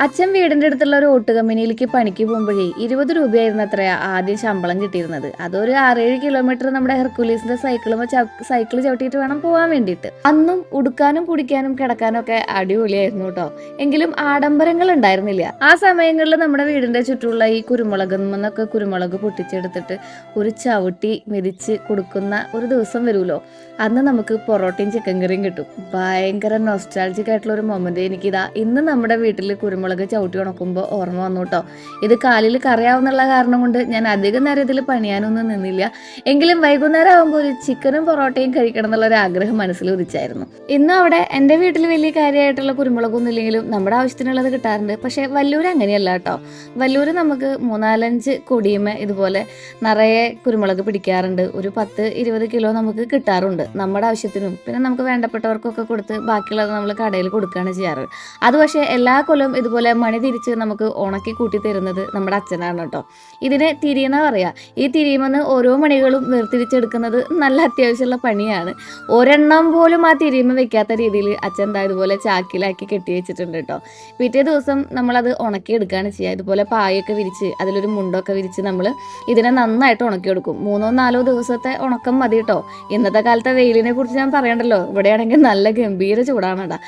അച്ഛൻ വീടിന്റെ അടുത്തുള്ള ഒരു ഓട്ട് കമ്പനിയിലേക്ക് പണിക്ക് പോകുമ്പോഴേ ഇരുപത് രൂപയായിരുന്നു അത്രയാ ആദ്യം ശമ്പളം കിട്ടിയിരുന്നത്. അതൊരു ആറേഴ് കിലോമീറ്റർ നമ്മുടെ ഹെർക്കുലീസിന്റെ സൈക്കിളും സൈക്കിൾ ചവിട്ടിയിട്ട് വേണം പോകാൻ വേണ്ടിയിട്ട്. അന്നും ഉടുക്കാനും കുടിക്കാനും കിടക്കാനും ഒക്കെ അടിപൊളിയായിരുന്നു കേട്ടോ എങ്കിലും ആഡംബരങ്ങൾ ഉണ്ടായിരുന്നില്ല. ആ സമയങ്ങളിൽ നമ്മുടെ വീടിന്റെ ചുറ്റുമുള്ള ഈ കുരുമുളക് നിന്നൊക്കെ കുരുമുളക് പൊട്ടിച്ചെടുത്തിട്ട് ഒരു ചവിട്ടി മെതിച്ച് കൊടുക്കുന്ന ഒരു ദിവസം വരുമല്ലോ. അന്ന് നമുക്ക് പൊറോട്ടയും ചിക്കൻ കറിയും കിട്ടും. ഭയങ്കര നൊസ്റ്റാൾജിക് ആയിട്ടുള്ള ഒരു മൊമെന്റ് എനിക്കിതാ ഇന്ന് നമ്മുടെ വീട്ടിൽ കുരുമുളക് ചവിട്ടി ഉണക്കുമ്പോൾ ഓർമ്മ വന്നു കേട്ടോ. ഇത് കാലിൽ കറിയാവുന്നുള്ള കാരണം കൊണ്ട് ഞാൻ അധികം നേരം ഇതിൽ പണിയാനൊന്നും നിന്നില്ല. എങ്കിലും വൈകുന്നേരം ആകുമ്പോൾ ഒരു ചിക്കനും പൊറോട്ടയും കഴിക്കണം എന്നുള്ള ഒരു ആഗ്രഹം മനസ്സിൽ ഉദിച്ചായിരുന്നു. ഇന്നും അവിടെ എന്റെ വീട്ടിൽ വലിയ കാര്യമായിട്ടുള്ള കുരുമുളകൊന്നും ഇല്ലെങ്കിലും നമ്മുടെ ആവശ്യത്തിനുള്ളത് കിട്ടാറുണ്ട്. പക്ഷേ വല്ലൂർ അങ്ങനെയല്ല കേട്ടോ. വല്ലൂർ നമുക്ക് മൂന്നാലഞ്ച് കൊടിയുമ ഇതുപോലെ നിറയെ കുരുമുളക് പിടിക്കാറുണ്ട്. ഒരു പത്ത് ഇരുപത് കിലോ നമുക്ക് കിട്ടാറുണ്ട് നമ്മുടെ ആവശ്യത്തിനും. പിന്നെ നമുക്ക് വേണ്ടപ്പെട്ടവർക്കൊക്കെ കൊടുത്ത് ബാക്കിയുള്ളത് നമ്മൾ കടയിൽ കൊടുക്കുകയാണ് ചെയ്യാറ്. അത് പക്ഷേ എല്ലാ കൊല്ലവും ഇതുപോലെ മണി തിരിച്ച് നമുക്ക് ഉണക്കി കൂട്ടി തരുന്നത് നമ്മുടെ അച്ഛനാണ് കേട്ടോ. ഇതിനെ തിരിയെന്നാ പറയാ. ഈ തിരിയുമെന്ന് ഓരോ മണികളും വേർതിരിച്ചെടുക്കുന്നത് നല്ല അത്യാവശ്യമുള്ള പണിയാണ്. ഒരെണ്ണം പോലും ആ തിരിയുമ വെക്കാത്ത രീതിയിൽ അച്ഛൻ എന്താ ഇതുപോലെ ചാക്കിലാക്കി കെട്ടി വെച്ചിട്ടുണ്ട് കേട്ടോ. പിറ്റേ ദിവസം നമ്മളത് ഉണക്കിയെടുക്കുകയാണ് ചെയ്യുക ഇതുപോലെ പായൊക്കെ വിരിച്ച് അതിലൊരു മുണ്ടൊക്കെ വിരിച്ച് നമ്മൾ ഇതിനെ നന്നായിട്ട് ഉണക്കി ഉണക്കിയെടുക്കും മൂന്നോ നാലോ ദിവസത്തെ ഉണക്കം മതി കേട്ടോ. ഇന്നത്തെ കാലത്തെ വെയിലിനെ കുറിച്ച് ഞാൻ പറയണ്ടല്ലോ. ഇവിടെയാണെങ്കിൽ നല്ല ഗംഭീര ചൂടാണ് കേട്ടോ.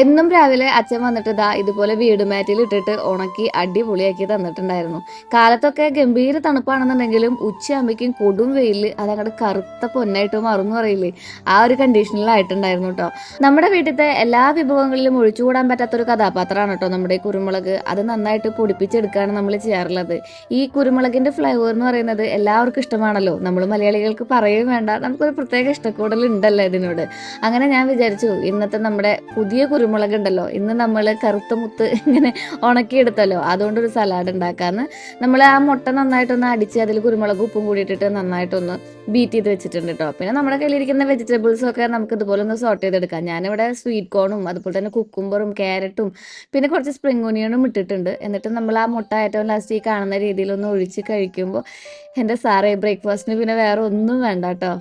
എന്നും രാവിലെ അച്ഛൻ വന്നിട്ട് ദാ ഇതുപോലെ വീട് മാറ്റിൽ ഇട്ടിട്ട് ഉണക്കി അടിപൊളിയാക്കി തന്നിട്ടുണ്ടായിരുന്നു. കാലത്തൊക്കെ ഗംഭീര തണുപ്പാണെന്നുണ്ടെങ്കിലും ഉച്ചയാകുമ്പോഴേക്കും കൊടും വെയിൽ അതങ്ങോട്ട് കറുത്ത പൊന്നായിട്ട് മറന്നു പറയില്ലേ? ആ ഒരു കണ്ടീഷനിലായിട്ടുണ്ടായിരുന്നു കേട്ടോ നമ്മുടെ വീട്ടിലത്തെ എല്ലാ വിഭവങ്ങളിലും ഒഴിച്ചുകൂടാൻ പറ്റാത്തൊരു കഥാപാത്രമാണ് കേട്ടോ നമ്മുടെ കുരുമുളക്. അത് നന്നായിട്ട് പൊടിപ്പിച്ചെടുക്കുകയാണ് നമ്മൾ ചെയ്യാറുള്ളത്. ഈ കുരുമുളകിന്റെ ഫ്ലേവർ എന്ന് പറയുന്നത് എല്ലാവർക്കും ഇഷ്ടമാണല്ലോ. നമ്മൾ മലയാളികൾക്ക് പറയുകയും വേണ്ട. നമുക്കൊരു പ്രത്യേക ഇഷ്ടക്കൂടൽ ഉണ്ടല്ലോ ഇതിനോട്. അങ്ങനെ ഞാൻ വിചാരിച്ചു ഇന്നത്തെ നമ്മുടെ പുതിയ കുരുമുളക് ഉണ്ടല്ലോ ഇന്ന് നമ്മൾ കറുത്ത മുത്ത് ഇങ്ങനെ ഉണക്കിയെടുത്തല്ലോ. അതുകൊണ്ട് ഒരു സലാഡ് ഉണ്ടാക്കാന്ന്. നമ്മൾ ആ മുട്ട നന്നായിട്ടൊന്ന് അടിച്ച് അതിൽ കുരുമുളക് ഉപ്പും കൂടി ഇട്ടിട്ട് നന്നായിട്ടൊന്ന് ബീറ്റ് ചെയ്ത് വെച്ചിട്ടുണ്ട് കേട്ടോ പിന്നെ നമ്മുടെ കയ്യിലിരിക്കുന്ന വെജിറ്റബിൾസും ഒക്കെ നമുക്ക് ഇതുപോലെ ഒന്ന് സോർട്ട് ചെയ്തെടുക്കാം. ഞാനിവിടെ സ്വീറ്റ് കോണും അതുപോലെ തന്നെ കുക്കുംബറും ക്യാരറ്റും പിന്നെ കുറച്ച് സ്പ്രിംഗ് ഓണിയനും ഇട്ടിട്ടുണ്ട്. എന്നിട്ട് നമ്മൾ ആ മുട്ട ഏറ്റവും ലാസ്റ്റ് ഈ കാണുന്ന രീതിയിൽ ഒന്ന് ഒഴിച്ച് കഴിക്കുമ്പോൾ എന്റെ സാറേ ബ്രേക്ക്ഫാസ്റ്റിന് പിന്നെ വേറെ ഒന്നും വേണ്ട കേട്ടോ